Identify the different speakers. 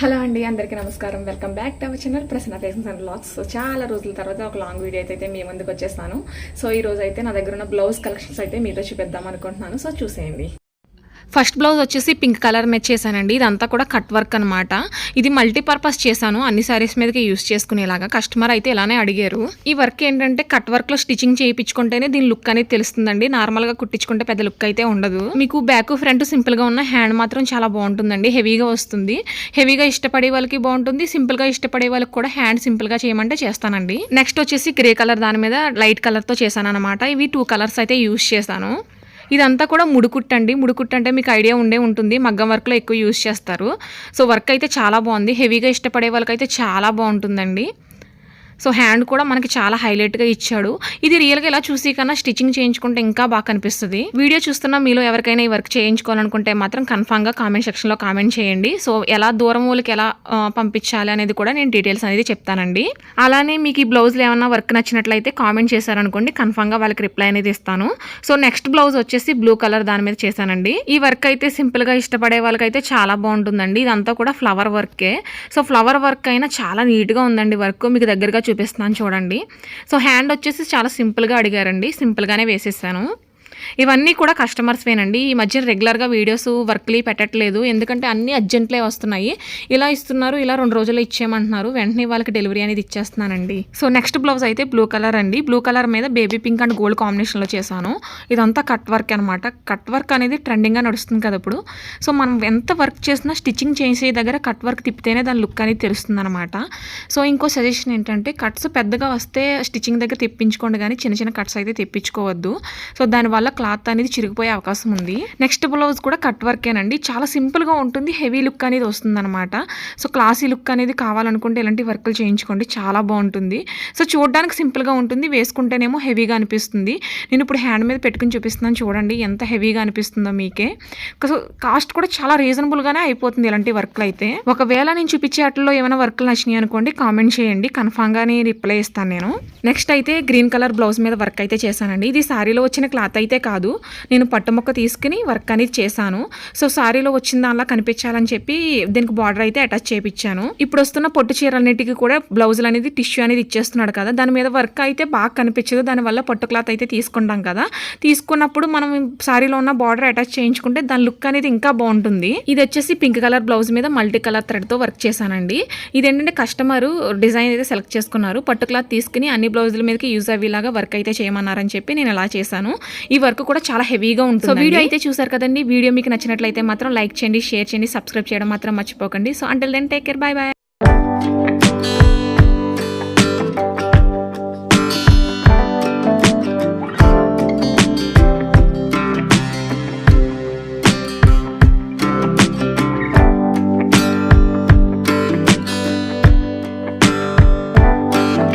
Speaker 1: Hello అండి అందరికీ నమస్కారం. Welcome back to our channel Prasanna fashions and blogs so చాలా రోజుల తర్వాత ఒక లాంగ్ వీడియో అయితే మీ ముందుకు వచ్చేస్తాను. సో ఈ రోజు అయితే నా దగ్గర ఉన్న బ్లౌజ్ కలెక్షన్స్ అయితే మీతో చూపిద్దాం అనుకుంటున్నాను. సో చూసేయండి.
Speaker 2: ఫస్ట్ బ్లౌజ్ వచ్చేసి పింక్ కలర్ మ్యాచ్ చేశానండి. ఇదంతా కూడా కట్ వర్క్ అనమాట ఇది మల్టీపర్పస్ చేశాను. అన్ని సారీస్ మీదకి యూస్ చేసుకునేలాగా కస్టమర్ అయితే ఇలానే అడిగారు. ఈ వర్క్ ఏంటంటే కట్ వర్క్లో స్టిచింగ్ చేయించుకుంటేనే దీని లుక్ అనేది తెలుస్తుందండి. నార్మల్గా కుట్టించుకుంటే పెద్ద లుక్ అయితే ఉండదు. మీకు బ్యాక్ ఫ్రంట్ సింపుల్గా ఉన్న హ్యాండ్ మాత్రం చాలా బాగుంటుందండి. హెవీగా వస్తుంది. హెవీగా ఇష్టపడే వాళ్ళకి బాగుంటుంది. సింపుల్గా ఇష్టపడే వాళ్ళకి కూడా హ్యాండ్ సింపుల్గా చేయమంటే చేస్తానండి. నెక్స్ట్ వచ్చేసి గ్రే కలర్ దాని మీద లైట్ కలర్తో చేశాను అనమాట ఇవి టూ కలర్స్ అయితే యూస్ చేశాను. ఇదంతా కూడా ముడుకుట్టండి. ముడుకుట్టంటే ముడుకుట్టు అంటే మీకు ఐడియా ఉండే ఉంటుంది. మగ్గం వర్క్లో ఎక్కువ యూస్ చేస్తారు. సో వర్క్ అయితే చాలా బాగుంది. హెవీగా ఇష్టపడే వాళ్ళకైతే చాలా బాగుంటుందండి. సో హ్యాండ్ కూడా మనకి చాలా హైలైట్గా ఇచ్చాడు. ఇది రియల్గా ఇలా చూసి కన్నా స్టిచ్చింగ్ చేయించుకుంటే ఇంకా బాగా కనిపిస్తుంది. వీడియో చూస్తున్న మీలో ఎవరికైనా ఈ వర్క్ చేయించుకోవాలనుకుంటే మాత్రం కన్ఫామ్గా కామెంట్ సెక్షన్లో కామెంట్ చేయండి. సో ఎలా దూరం వాళ్ళకి ఎలా పంపించాలి అనేది కూడా నేను డీటెయిల్స్ అనేది చెప్తానండి. అలానే మీకు ఈ బ్లౌజ్లో ఏమన్నా వర్క్ నచ్చినట్లయితే కామెంట్ చేశారనుకోండి కన్ఫామ్గా వాళ్ళకి రిప్లై అనేది ఇస్తాను. సో నెక్స్ట్ బ్లౌజ్ వచ్చేసి బ్లూ కలర్ దాని మీద చేశానండి. ఈ వర్క్ అయితే సింపుల్గా ఇష్టపడే వాళ్ళకైతే చాలా బాగుంటుందండి. ఇదంతా కూడా ఫ్లవర్ వర్కే సో ఫ్లవర్ వర్క్ అయినా చాలా నీట్గా ఉందండి వర్క్. మీకు దగ్గరగా చూపిస్తున్నాను చూడండి. సో హ్యాండ్ వచ్చేసి చాలా సింపుల్గా అడిగారండి. సింపుల్గానే వేసేసాను. ఇవన్నీ కూడా కస్టమర్స్వేనండి ఈ మధ్య రెగ్యులర్గా వీడియోస్ వర్క్లీ పెట్టట్లేదు. ఎందుకంటే అన్నీ అర్జెంట్లే వస్తున్నాయి. ఇలా ఇస్తున్నారు ఇలా రెండు రోజుల్లో ఇచ్చేయమంటున్నారు. వెంటనే వాళ్ళకి డెలివరీ అనేది ఇచ్చేస్తున్నానండి. సో నెక్స్ట్ బ్లౌజ్ అయితే బ్లూ కలర్ అండి. బ్లూ కలర్ మీద బేబీ పింక్ అండ్ గోల్డ్ కాంబినేషన్లో చేశాను. ఇదంతా కట్ వర్క్ అనమాట కట్ వర్క్ అనేది ట్రెండింగ్గా నడుస్తుంది కదా ఇప్పుడు. సో మనం ఎంత వర్క్ చేసినా స్టిచ్చింగ్ చేసే దగ్గర కట్ వర్క్ తిప్పితేనే దాని లుక్ అనేది తెలుస్తుంది అనమాట సో ఇంకో సజెషన్ ఏంటంటే కట్స్ పెద్దగా వస్తే స్టిచ్చింగ్ దగ్గర తెప్పించుకోండి. కానీ చిన్న చిన్న కట్స్ అయితే తెప్పించుకోవద్దు. సో దానివల్ల క్లాత్ అనేది చిరిగిపోయే అవకాశం ఉంది. నెక్స్ట్ బ్లౌజ్ కూడా కట్ వర్కేనండి. చాలా సింపుల్గా ఉంటుంది. హెవీ లుక్ అనేది వస్తుందన్నమాట. సో క్లాసీ లుక్ అనేది కావాలనుకుంటే ఇలాంటి వర్కులు చేయించుకోండి. చాలా బాగుంటుంది. సో చూడడానికి సింపుల్గా ఉంటుంది. వేసుకుంటేనేమో హెవీగా అనిపిస్తుంది. నేను ఇప్పుడు హ్యాండ్ మీద పెట్టుకుని చూపిస్తున్నాను చూడండి. ఎంత హెవీగా అనిపిస్తుందో మీకే. సో కాస్ట్ కూడా చాలా రీజనబుల్గానే అయిపోతుంది ఇలాంటి వర్క్లు అయితే. ఒకవేళ నేను చూపించే వాటిలో ఏమైనా వర్క్లు నచ్చినాయి అనుకోండి కామెంట్ చేయండి. కన్ఫామ్గానే రిప్లై ఇస్తాను నేను. నెక్స్ట్ అయితే గ్రీన్ కలర్ బ్లౌజ్ మీద వర్క్ అయితే చేశానండి. ఇది సారీలో వచ్చిన క్లాత్ అయితే కాదు. నేను పట్టు మొక్క తీసుకుని వర్క్ అనేది చేశాను. సో శారీలో వచ్చిన దానిలా కనిపించాలని చెప్పి దీనికి బార్డర్ అయితే అటాచ్ చేయించాను ఇప్పుడు వస్తున్న పొట్టు చీరలన్నిటికీ కూడా బ్లౌజులు అనేది టిష్యూ అనేది ఇచ్చేస్తున్నాడు కదా. దాని మీద వర్క్ అయితే బాగా కనిపించదు. దానివల్ల పట్టు క్లాత్ అయితే తీసుకుంటాం కదా. తీసుకున్నప్పుడు మనం శారీలో ఉన్న బార్డర్ అటాచ్ చేయించుకుంటే దాని లుక్ అనేది ఇంకా బాగుంటుంది. ఇది వచ్చేసి పింక్ కలర్ బ్లౌజ్ మీద మల్టీ కలర్ థ్రెడ్తో వర్క్ చేశానండి. ఇదేంటంటే కస్టమర్ డిజైన్ అయితే సెలెక్ట్ చేసుకున్నారు. పట్టు క్లాత్ తీసుకుని అన్ని బ్లౌజుల మీదకి యూజ్ అయ్యేలాగా వర్క్ అయితే చేయమన్నారని చెప్పి నేను అలా చేశాను. ఈ వర్క్ కూడా చాలా హెవీగా ఉంటుంది సో వీడియో అయితే చూసారు కదండి. వీడియో మీకు నచ్చినట్లయితే మాత్రం లైక్ చేయండి షేర్ చేయండి సబ్స్క్రైబ్ చేయడం మాత్రం మర్చిపోకండి. So until then take care bye bye